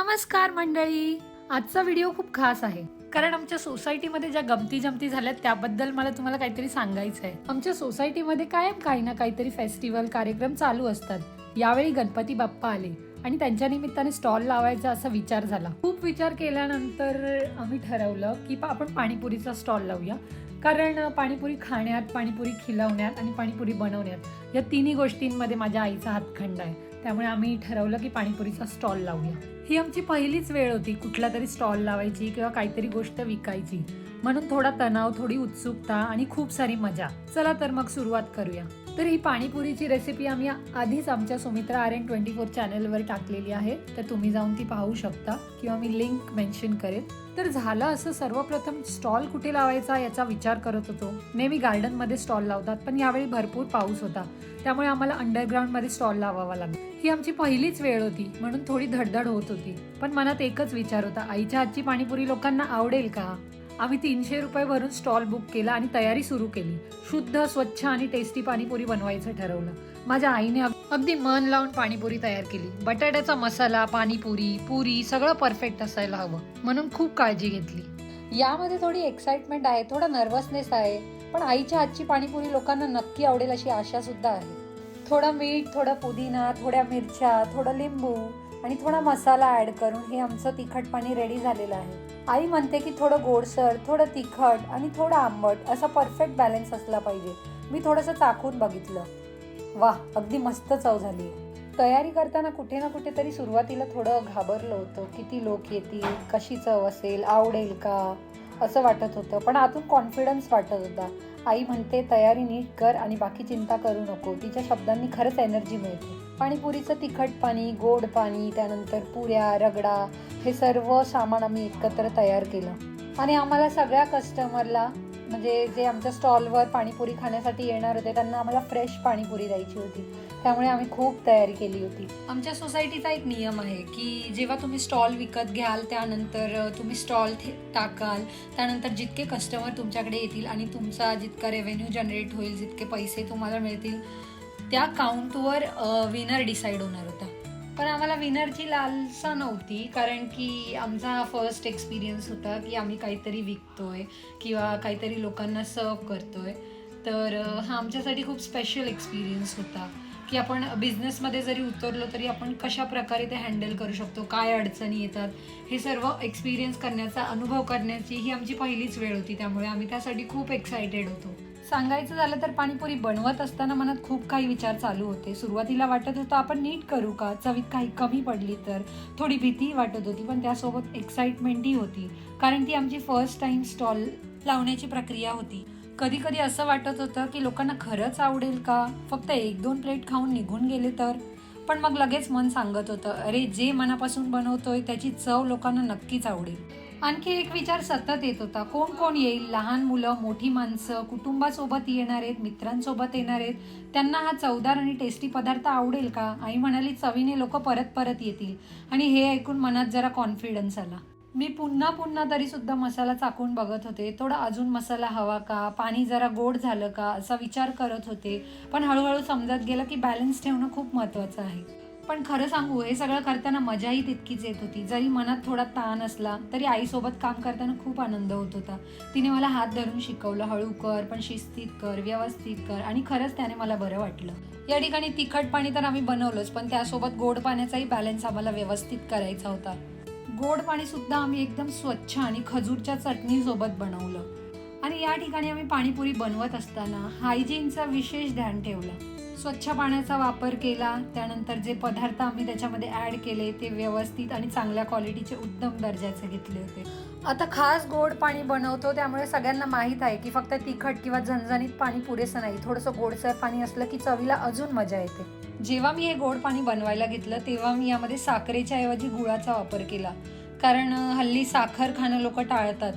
नमस्कार मंडळी. आजचा व्हिडिओ खूप खास आहे. कारण आमच्या सोसायटीमध्ये ज्या गमती जमती झाल्यात त्याबद्दल मला तुम्हाला काहीतरी सांगायचं आहे. आमच्या सोसायटीमध्ये कायम काही ना काहीतरी फेस्टिवल कार्यक्रम चालू असतात. यावेळी गणपती बाप्पा आले आणि त्यांच्या निमित्ताने स्टॉल लावायचा असा विचार झाला. खूप विचार केल्यानंतर आम्ही ठरवलं की आपण पाणीपुरीचा स्टॉल लावूया. कारण पाणीपुरी खाण्यात पाणीपुरी खिलवण्यात आणि पाणीपुरी बनवण्यात या तिन्ही गोष्टींमध्ये माझ्या आईचा हातखंड आहे. त्यामुळे आम्ही ठरवलं की पाणीपुरीचा स्टॉल लावूया. ही आमची पहिलीच वेळ होती कुठला तरी स्टॉल लावायची किंवा काहीतरी गोष्ट विकायची. म्हणून थोडा तणाव थोडी उत्सुकता आणि खूप सारी मजा. चला तर मग सुरुवात करूया. तर ही पाणीपुरीची रेसिपी आम्ही आधीच आमच्या Sumitra R N twenty four चॅनलवर टाकलेली आहे. तर तुम्ही जाऊन ती पाहू शकता किंवा मी लिंक मेन्शन करेन. तर झालं असं सर्वप्रथम स्टॉल कुठे लावायचा याचा विचार करत होतो. नेहमी गार्डनमध्ये स्टॉल लावतात पण यावेळी भरपूर पाऊस होता. त्यामुळे आम्हाला अंडरग्राऊंडमध्ये स्टॉल लावावा लागला. ही आमची पहिलीच वेळ होती म्हणून थोडी धडधड होत होती. पण मनात एकच विचार होता आईच्या हातची पाणीपुरी लोकांना आवडेल का? आम्ही तीनशे रुपये भरून स्टॉल बुक केला आणि तयारी सुरू केली. शुद्ध स्वच्छ आणि टेस्टी पाणीपुरी बनवायचं ठरवलं. माझ्या आईने अगदी मन लावून पाणीपुरी तयार केली. बटाट्याचा मसाला पाणीपुरी पुरी सगळं परफेक्ट असायला हवं म्हणून खूप काळजी घेतली. यामध्ये थोडी एक्साइटमेंट आहे थोडा नर्वसनेस आहे पण आईच्या हातची पाणीपुरी लोकांना नक्की आवडेल अशी आशा सुद्धा आहे. थोडं मीठ थोडं पुदिना थोड्या मिरच्या थोडं लिंबू आणि थोडा मसाला ऍड करून हे आमचं तिखट पाणी रेडी झालेलं आहे. आई म्हणते की थोडं गोडसर थोडं तिखट आणि थोडं आंबट असा परफेक्ट बॅलन्स असला पाहिजे. मी थोडंसं चाखून बघितलं. वा अगदी मस्त चव झाली. तयारी करताना कुठे ना कुठेतरी सुरुवातीला थोडं घाबरलं होतं. किती लोक येतील कशी चव असेल आवडेल का? असं वाटत होतं. पण आतून कॉन्फिडन्स वाटत होता. आई म्हणते तयारी नीट कर आणि बाकी चिंता करू नको. तिच्या शब्दांनी खरंच एनर्जी मिळते. पाणीपुरीचं तिखट पाणी गोड पाणी त्यानंतर पुऱ्या रगडा हे सर्व सामान आम्ही एकत्र तयार केलं. आणि आम्हाला सगळ्या कस्टमरला म्हणजे जे आमच्या स्टॉलवर पाणीपुरी खाण्यासाठी येणार होते त्यांना आम्हाला फ्रेश पाणीपुरी द्यायची होती. त्यामुळे आम्ही खूप तयारी केली होती. आमच्या सोसायटीचा एक नियम आहे की जेव्हा तुम्ही स्टॉल विकत घ्याल त्यानंतर तुम्ही स्टॉल टाकाल त्यानंतर जितके कस्टमर तुमच्याकडे येतील आणि तुमचा जितका रेव्हेन्यू जनरेट होईल जितके पैसे तुम्हाला मिळतील त्या काउंटवर विनर डिसाईड होणार होता. पण आम्हाला विनरची लालसा नव्हती कारण की आमचा हा फर्स्ट एक्सपिरियन्स होता की आम्ही काहीतरी विकतोय किंवा काहीतरी लोकांना सर्व करतोय. तर हा आमच्यासाठी खूप स्पेशल एक्सपिरियन्स होता. की आपण बिझनेसमध्ये जरी उतरलो तरी आपण कशा प्रकारे ते हँडल करू शकतो काय अडचणी येतात हे सर्व एक्सपिरियन्स करण्याचा अनुभव करण्याची ही आमची पहिलीच वेळ होती. त्यामुळे आम्ही त्यासाठी खूप एक्सायटेड होतो. सांगायचं झालं तर पाणीपुरी बनवत असताना मनात खूप काही विचार चालू होते. सुरुवातीला वाटत होतं आपण नीट करू का? चवीत काही कमी पडली तर. थोडी भीती वाटत होती पण त्यासोबत एक्साइटमेंटही होती. कारण ती आमची फर्स्ट टाइम स्टॉल लावण्याची प्रक्रिया होती. कधी कधी असं वाटत होतं की लोकांना खरंच आवडेल का? फक्त एक दोन प्लेट खाऊन निघून गेले तर? पण मग लगेच मन सांगत होतं अरे जे मनापासून बनवतोय त्याची चव लोकांना नक्कीच आवडेल. आणखी एक विचार सतत येत होता कोण कोण येईल? लहान मुलं मोठी माणसं कुटुंबासोबत येणार आहेत मित्रांसोबत येणार आहेत? त्यांना हा चवदार आणि टेस्टी पदार्थ आवडेल का? आई म्हणाली चवीने लोक परत परत येतील. आणि हे ऐकून मनात जरा कॉन्फिडन्स आला. मी पुन्हा पुन्हा तरी सुद्धा मसाला चाकून बघत होते. थोडा अजून मसाला हवा का? पाणी जरा गोड झालं का? असा विचार करत होते. पण हळूहळू समजत गेलं की बॅलन्स ठेवणं खूप महत्त्वाचं आहे. पण खरं सांगू हे सगळं करताना मजाही तितकीच येत होती. जरी मनात थोडा ताण असला तरी आईसोबत काम करताना खूप आनंद होत होता. तिने मला हात धरून शिकवलं हळू कर पण शिस्तीत कर व्यवस्थित कर. आणि खरंच त्याने मला बरं वाटलं. या ठिकाणी तिखट पाणी तर आम्ही बनवलंच पण त्यासोबत गोड पाण्याचाही बॅलन्स आम्हाला व्यवस्थित करायचा होता. गोड पाणी सुद्धा आम्ही एकदम स्वच्छ आणि खजूरच्या चटणीसोबत बनवलं. आणि या ठिकाणी आम्ही पाणीपुरी बनवत असताना हायजीनचं विशेष ध्यान ठेवलं. स्वच्छ पाण्याचा वापर केला त्यानंतर जे पदार्थ आम्ही त्याच्यामध्ये ॲड केले ते व्यवस्थित आणि चांगल्या क्वालिटीचे उत्तम दर्जाचे घेतले होते. आता खास गोड पाणी बनवतो त्यामुळे सगळ्यांना माहीत आहे की फक्त तिखट किंवा झणझणीत पाणी पुरेसं नाही. थोडंसं गोडसर पाणी असलं की चवीला अजून मजा येते. जेव्हा मी हे गोड पाणी बनवायला घेतलं तेव्हा मी यामध्ये साखरेच्या ऐवजी गुळाचा वापर केला. कारण हल्ली साखर खाणं लोक टाळतात.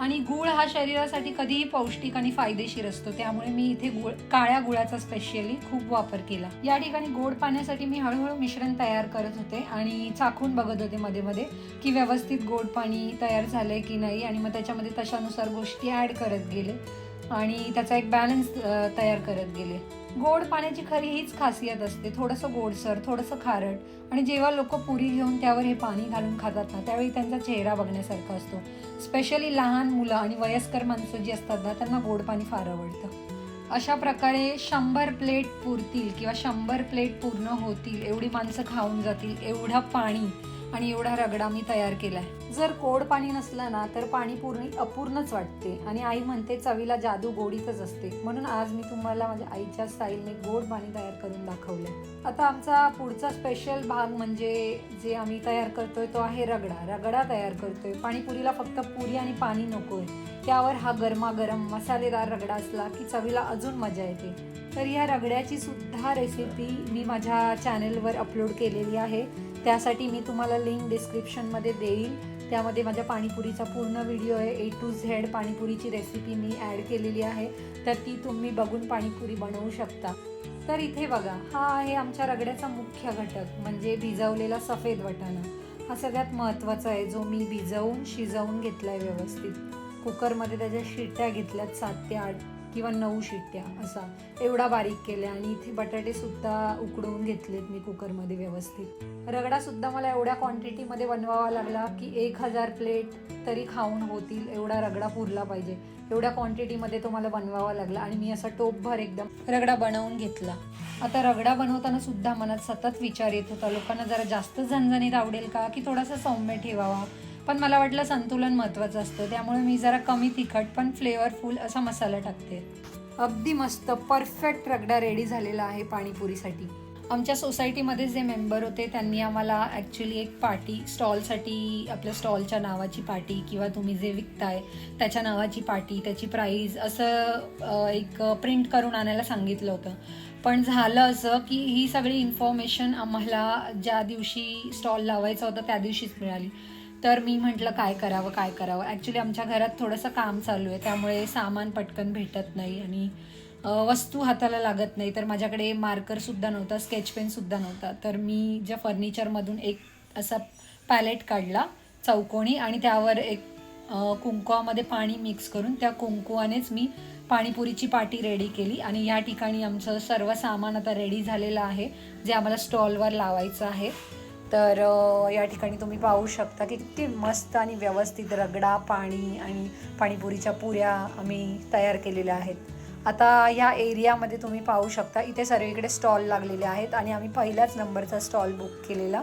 आणि गुळ हा शरीरासाठी कधीही पौष्टिक आणि फायदेशीर असतो. त्यामुळे मी इथे गुळ काळ्या गुळाचा स्पेशली खूप वापर केला. या ठिकाणी गोड पाण्यासाठी मी हळूहळू मिश्रण तयार करत होते आणि चाखून बघत होते मध्ये मध्ये की व्यवस्थित गोड पाणी तयार झालंय की नाही आणि मग त्याच्यामध्ये तशानुसार गोष्टी ऍड करत गेले. आणि त्याचा एक बॅलन्स तयार करत गेले. गोड पाण्याची खरी हीच खासियत असते. थोडंसं गोडसर थोडंसं खारट आणि जेव्हा लोक पुरी घेऊन त्यावर हे पाणी घालून खातात ना त्यावेळी त्यांचा चेहरा बघण्यासारखा असतो. स्पेशली लहान मुलं आणि वयस्कर माणसं जी असतात ना त्यांना गोड पाणी फार आवडतं. अशा प्रकारे शंभर प्लेट पुरतील किंवा शंभर प्लेट पूर्ण होतील एवढी माणसं खाऊन जातील एवढं पाणी आणि एवढा रगडा मी तयार केलाय. जर गोड पाणी नसलं ना तर पाणी पूर्ण अपूर्णच वाटते. आणि आई म्हणते चवीला जादू गोडीतच असते. म्हणून आज मी तुम्हाला माझ्या आईच्या स्टाईलने गोड पाणी तयार करून दाखवलं आता आमचा पुढचा स्पेशल भाग म्हणजे जे आम्ही तयार करतोय तो आहे रगडा. रगडा तयार करतोय. पाणीपुरीला फक्त पुरी आणि पाणी नकोय. त्यावर हा गरमागरम मसालेदार रगडा असला की चवीला अजून मजा येते. तर या रगड्याची सुद्धा रेसिपी मी माझ्या चॅनेलवर अपलोड केलेली आहे. त्यासाठी मी तुम्हाला लिंक डिस्क्रिप्शनमध्ये देईल. त्यामध्ये माझ्या पाणीपुरीचा पूर्ण व्हिडिओ आहे. ए टू झेड पाणीपुरीची रेसिपी मी ॲड केलेली आहे. तर ती तुम्ही बघून पाणीपुरी बनवू शकता. तर इथे बघा हा आहे आमच्या रगड्याचा मुख्य घटक म्हणजे भिजवलेला सफेद वटाणा. हा सगळ्यात महत्त्वाचा आहे जो मी भिजवून शिजवून घेतला आहे व्यवस्थित. कुकरमध्ये त्याच्या शिट्ट्या घेतल्यात सात ते आठ किंवा नऊ शिट्ट्या असा. एवढा बारीक केल्या आणि इथे बटाटेसुद्धा उकडवून घेतलेत मी कुकरमध्ये व्यवस्थित. रगडासुद्धा मला एवढ्या क्वांटिटीमध्ये बनवावा लागला की एक हजार प्लेट तरी खाऊन होतील एवढा रगडा पुरला पाहिजे. एवढ्या क्वांटिटीमध्ये तो मला बनवावा लागला आणि मी असा टोपभर एकदम रगडा बनवून घेतला. आता रगडा बनवताना सुद्धा मनात सतत विचार येत होता. लोकांना जरा जास्त झणझणीत आवडेल का? की थोडासा सौम्य ठेवावा? पण मला वाटलं संतुलन महत्त्वाचं असतं. त्यामुळे मी जरा कमी तिखट पण फ्लेवरफुल असा मसाला टाकते. अगदी मस्त परफेक्ट रगडा रेडी झालेला आहे पाणीपुरीसाठी. आमच्या सोसायटीमध्ये जे मेंबर होते त्यांनी आम्हाला ॲक्च्युली एक पार्टी स्टॉलसाठी आपल्या स्टॉलच्या नावाची पार्टी किंवा तुम्ही जे विकताय त्याच्या नावाची पार्टी त्याची प्राईज असं एक प्रिंट करून आणायला सांगितलं होतं. पण झालं असं की ही सगळी इन्फॉर्मेशन आम्हाला ज्या दिवशी स्टॉल लावायचा होता त्या दिवशीच मिळाली. तर मी म्हटलं काय करावं काय करावं? ॲक्च्युली आमच्या घरात थोडंसं काम चालू आहे त्यामुळे सामान पटकन भेटत नाही आणि वस्तू हाताला लागत नाही. तर माझ्याकडे मार्करसुद्धा नव्हता स्केच पेनसुद्धा नव्हता. तर मी ज्या फर्निचरमधून एक असा पॅलेट काढला चौकोनी आणि त्यावर एक अ, कुंकवामध्ये पाणी मिक्स करून त्या कुंकवानेच मी पाणीपुरीची पाटी रेडी केली. आणि या ठिकाणी आमचं सर्व सामान आता रेडी झालेलं आहे जे आम्हाला स्टॉलवर लावायचं आहे. तर या ठिकाणी तुम्ही पाहू शकता की किती मस्त आणि व्यवस्थित रगडा पाणी आणि पाणीपुरीच्या पुऱ्या आम्ही तयार केलेल्या आहेत. आता या एरियामध्ये तुम्ही पाहू शकता इथे सर्वीकडे स्टॉल लागलेले आहेत आणि आम्ही पहिल्याच नंबरचा स्टॉल बुक केलेला.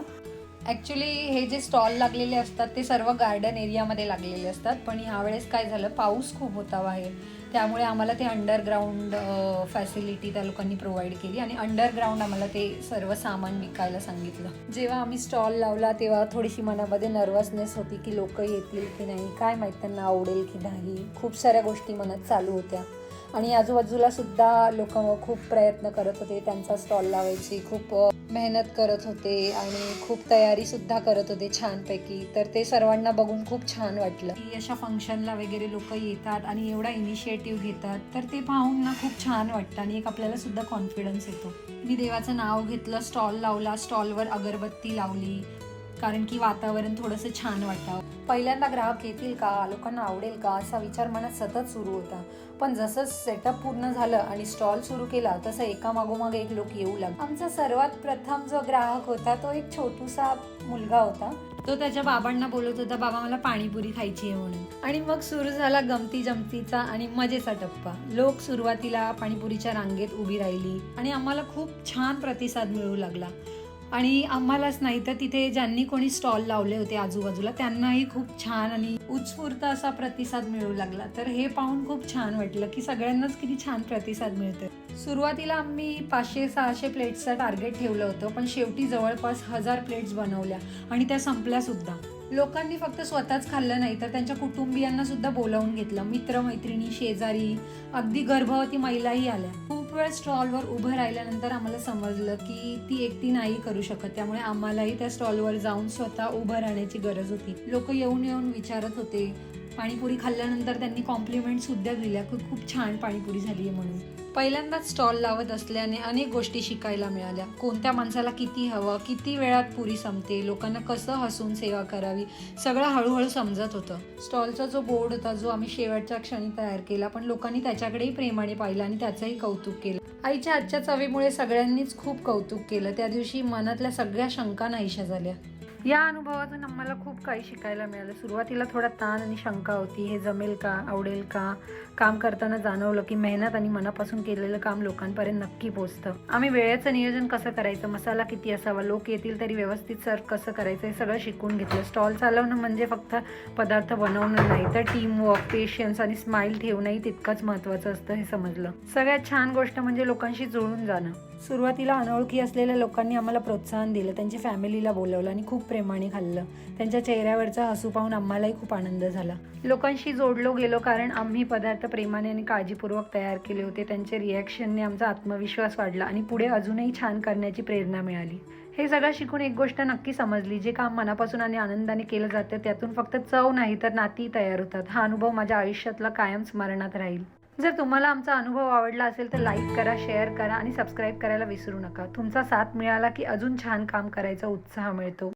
ॲक्च्युली हे जे स्टॉल लागलेले असतात ते सर्व गार्डन एरियामध्ये लागलेले असतात पण ह्यावेळेस काय झालं पाऊस खूप होता बाहेर. त्यामुळे आम्हाला ते अंडरग्राऊंड फॅसिलिटी त्या लोकांनी प्रोव्हाइड केली आणि अंडरग्राऊंड आम्हाला ते सर्व सामान विकायला सांगितलं. जेव्हा आम्ही स्टॉल लावला तेव्हा थोडीशी मनामध्ये नर्वसनेस होती की लोक येतील की नाही काय माहीत त्यांना आवडेल की नाही. खूप साऱ्या गोष्टी मनात चालू होत्या. आणि आजूबाजूला सुद्धा लोक खूप प्रयत्न करत होते त्यांचा स्टॉल लावायची खूप मेहनत करत होते आणि खूप तयारी सुद्धा करत होते छानपैकी. तर ते सर्वांना बघून खूप छान वाटलं. की अशा फंक्शनला वगैरे लोक येतात आणि एवढा इनिशिएटिव्ह घेतात तर ते पाहून ना खूप छान वाटतं आणि एक आपल्याला सुद्धा कॉन्फिडन्स येतो. मी देवाचं नाव घेतलं स्टॉल लावला स्टॉलवर अगरबत्ती लावली कारण की वातावरण थोडंसं छान वाटावं पहिल्यांदा ग्राहक येतील का लोकांना आवडेल का असा विचार मनात सतत सुरू होता. पण जसं सेटअप पूर्ण झालं आणि स्टॉल सुरू केला तसं एका मागोमाग एक लोक येऊ लागले. आमचा सर्वात प्रथम जो ग्राहक होता तो एक छोटूसा मुलगा होता. तो त्याच्या बाबांना बोलत होता बाबा मला पाणीपुरी खायची आहे म्हणून. आणि मग सुरू झाला गमती जमतीचा आणि मजेचा टप्पा. लोक सुरुवातीला पाणीपुरीच्या रांगेत उभी राहिली आणि आम्हाला खूप छान प्रतिसाद मिळू लागला. आणि आम्हालाच नाही तर तिथे ज्यांनी कोणी स्टॉल लावले होते आजूबाजूला त्यांनाही खूप छान आणि उत्स्फूर्त असा प्रतिसाद मिळू लागला. तर हे पाहून खूप छान वाटलं की सगळ्यांनाच किती छान प्रतिसाद मिळतोय. सुरुवातीला आम्ही पाचशे सहाशे प्लेट्सचं टार्गेट ठेवलं होतं पण शेवटी जवळपास हजार प्लेट्स बनवल्या आणि त्या संपल्या सुद्धा. लोकांनी फक्त स्वतःच खाल्लं नाही तर त्यांच्या कुटुंबियांना सुद्धा बोलावून घेतलं. मित्र मैत्रिणी शेजारी अगदी गर्भवती महिलाही आल्या. खूप वेळ स्टॉलवर उभं राहिल्यानंतर आम्हाला समजलं की ती एकटी नाही करू शकत. त्यामुळे आम्हालाही त्या स्टॉलवर जाऊन स्वतः उभं राहण्याची गरज होती. लोक येऊन येऊन विचारत होते. पाणीपुरी खाल्ल्यानंतर त्यांनी कॉम्प्लिमेंट सुद्धा दिल्या. की खूप छान पाणीपुरी झाली आहे म्हणून. पहिल्यांदाच स्टॉल लावत असल्याने अनेक गोष्टी शिकायला मिळाल्या. कोणत्या माणसाला किती हवं किती वेळात पुरी संपते लोकांना कसं हसून सेवा करावी सगळं हळूहळू समजत होतं. स्टॉलचा जो बोर्ड होता जो आम्ही शेवटच्या क्षणी तयार केला पण लोकांनी त्याच्याकडेही प्रेमाने पाहिलं आणि त्याचंही कौतुक केलं. आईच्या आजच्या चवीमुळे सगळ्यांनीच खूप कौतुक केलं. त्या दिवशी मनातल्या सगळ्या शंका नाहीशा झाल्या. या अनुभवातून आम्हाला खूप काही शिकायला मिळालं. सुरुवातीला थोडा ताण आणि शंका होती हे जमेल का? आवडेल का? काम करताना जाणवलं की मेहनत आणि मनापासून केलेलं काम लोकांपर्यंत नक्की पोचतं. आम्ही वेळेचं नियोजन कसं करायचं मसाला किती असावा लोक येतील तरी व्यवस्थित सर्व कसं करायचं हे सगळं शिकून घेतलं. स्टॉल चालवणं म्हणजे फक्त पदार्थ बनवणं नाही तर टीम वर्क पेशन्स आणि स्माइल ठेवणंही तितकंच महत्त्वाचं असतं हे समजलं. सगळ्यात छान गोष्ट म्हणजे लोकांशी जुळून जाणं. सुरुवातीला अनोळखी असलेल्या लोकांनी आम्हाला प्रोत्साहन दिलं त्यांची फॅमिलीला बोलवलं आणि खूप प्रेमाने खाल्लं. त्यांच्या चेहऱ्यावरचा हसू पाहून आम्हालाही खूप आनंद झाला. लोकांशी जोडलो गेलो कारण आम्ही पदार्थ प्रेमाने आणि काळजीपूर्वक तयार केले होते. त्यांच्या रिॲक्शनने आमचा आत्मविश्वास वाढला आणि पुढे अजूनही छान करण्याची प्रेरणा मिळाली. हे सगळं शिकून एक गोष्ट नक्की समजली. जे काम मनापासून आणि आनंदाने केलं जातं त्यातून फक्त चव नाही तर नाती तयार होतात. हा अनुभव माझ्या आयुष्यातला कायम स्मरणात राहील. जर तुम्हाला आमचा अनुभव आवडला असेल तर लाईक करा शेअर करा आणि सबस्क्राईब करायला विसरू नका. तुमचा साथ मिळाला की अजून छान काम करायचा उत्साह मिळतो.